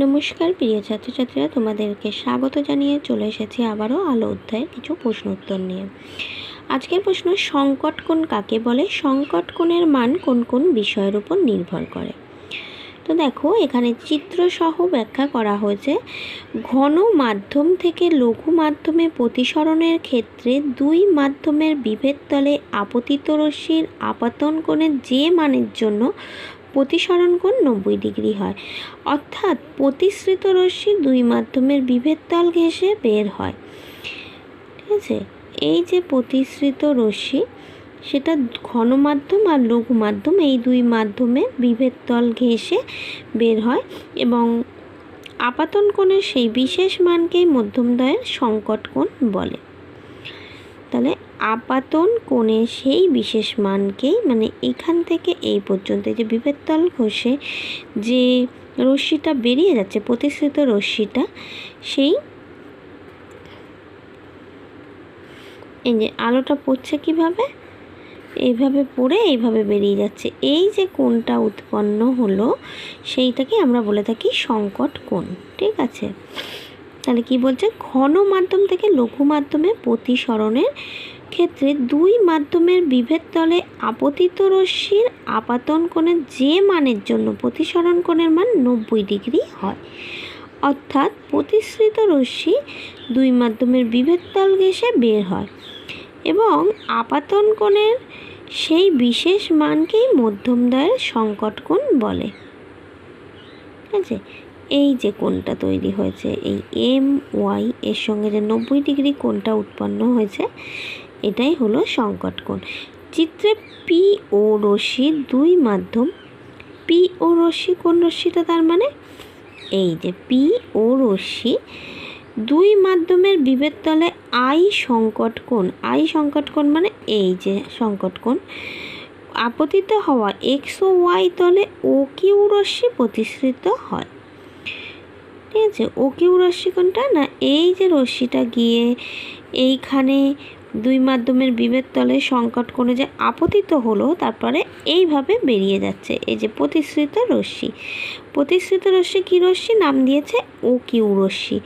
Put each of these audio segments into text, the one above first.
নমস্কার, প্রিয় ছাত্রছাত্রীরা, তোমাদেরকে স্বাগত জানিয়ে চলে এসেছি আবারও আলো অধ্যায়ের কিছু প্রশ্ন উত্তর নিয়ে। আজকের প্রশ্ন, সংকট কোণ কাকে বলে? সংকট কোণের মান কোন কোন বিষয়ের উপর নির্ভর করে? তো দেখো, এখানে চিত্রসহ ব্যাখ্যা করা হয়েছে, ঘন মাধ্যম থেকে লঘু মাধ্যমে প্রতিসরণের ক্ষেত্রে দুই মাধ্যমের বিভেদ তলে আপতিত রশ্মির আপাতন কোণের যে মানের জন্য প্রতিসরণ কোণ নব্বই ডিগ্রি হয়। অর্থাৎ প্রতিশ্রিত রশ্মি দুই মাধ্যমের বিভেদ তল ঘেঁষে বের হয়। ঠিক আছে? এই যে প্রতিশ্রিত রশ্মি, সেটা ঘন মাধ্যম আর লঘু মাধ্যম এই দুই মাধ্যমে বিভেদ তল ঘেঁষে বের হয় এবং আপাতন কোণের সেই বিশেষ মানকেই মধ্যমদ্বয়ের সংকট কোণ বলে। তাহলে আপাতন কোণে সেই বিশেষ মানকেই মানে এখান থেকে এই পর্যন্ত যে বিভেদ তল ঘষে যে রশ্মিটা বেরিয়ে যাচ্ছে, প্রতিশ্রিত রশ্মিটা, সেই এই যে আলোটা পড়ছে কীভাবে? এইভাবে পড়ে এইভাবে বেরিয়ে যাচ্ছে। এই যে কোণটা উৎপন্ন হলো, সেইটাকে আমরা বলে থাকি সংকট কোণ, ঠিক আছে? তাহলে কি বলছে? ঘন মাধ্যম থেকে লঘু মাধ্যমে প্রতিসরণের ক্ষেত্রে দুই মাধ্যমের বিভেদ তলে আপতিত রশ্মির আপাতন কোণের যে মানের জন্য প্রতিসরণ কোণের মান নব্বই ডিগ্রি হয়। অর্থাৎ প্রতিশ্রিত রশ্মি দুই মাধ্যমের বিভেদ তল ঘেঁষে বের হয় এবং আপাতন কোণের সেই বিশেষ মানকেই মধ্যমদ্বয়ের সংকট কোণ বলে। ঠিক আছে? এই যে কোণটা তৈরি হয়েছে, এই এম ওয়াই এর সঙ্গে যে নব্বই ডিগ্রি কোণটা উৎপন্ন হয়েছে, এটাই হলো সংকট কোণ। চিত্রে পি ও রশ্মির দুই মাধ্যম। পি ও রশ্মি কোন রশ্মিটা তার মানে? এই যে পি ও রশ্মি দুই মাধ্যমের বিভেদ তলে আই সংকট কোণ। আই সংকট কোণ মানে এই যে সংকট কোণ। আপতিত হওয়া এক্স ও ওয়াই তলে ও কিউ রশ্মি প্রতিষ্ঠিত হয়। ঠিক আছে ও কিউ রশ্মি কোনটা না এই যে রশ্মিটা গিয়ে এইখানে দুই মাধ্যমের বিভেদ তলে সংকট কোণে যে আপতিত হলো, তারপরে এইভাবে বেরিয়ে যাচ্ছে। এই যে প্রতিশ্রিত রশ্মি। প্রতিশ্রিত রশ্মি কী রশ্মি? নাম দিয়েছে ও কিউ রশ্মি।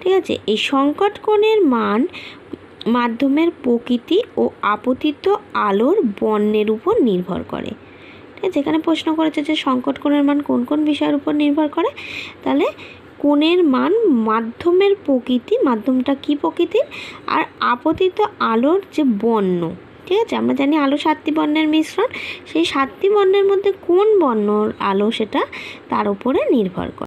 ঠিক আছে? এই সংকট কোণের মান মাধ্যমের প্রকৃতি ও আপতিত আলোর বর্ণের উপর নির্ভর করে। ঠিক আছে? এখানে প্রশ্ন করেছে যে সংকট কোণের মান কোন কোন বিষয়ের উপর নির্ভর করে? তাহলে কোণের মান মাধ্যমের প্রকৃতি, মাধ্যমটা কি প্রকৃতির? আর আপতিত আলোর যে বর্ণ, ঠিক আছে? আমরা জানি আলো সাতটি বর্ণের মিশ্রণ। সেই সাতটি বর্ণের মধ্যে কোন বর্ণর আলো সেটা তার উপরে নির্ভর করে।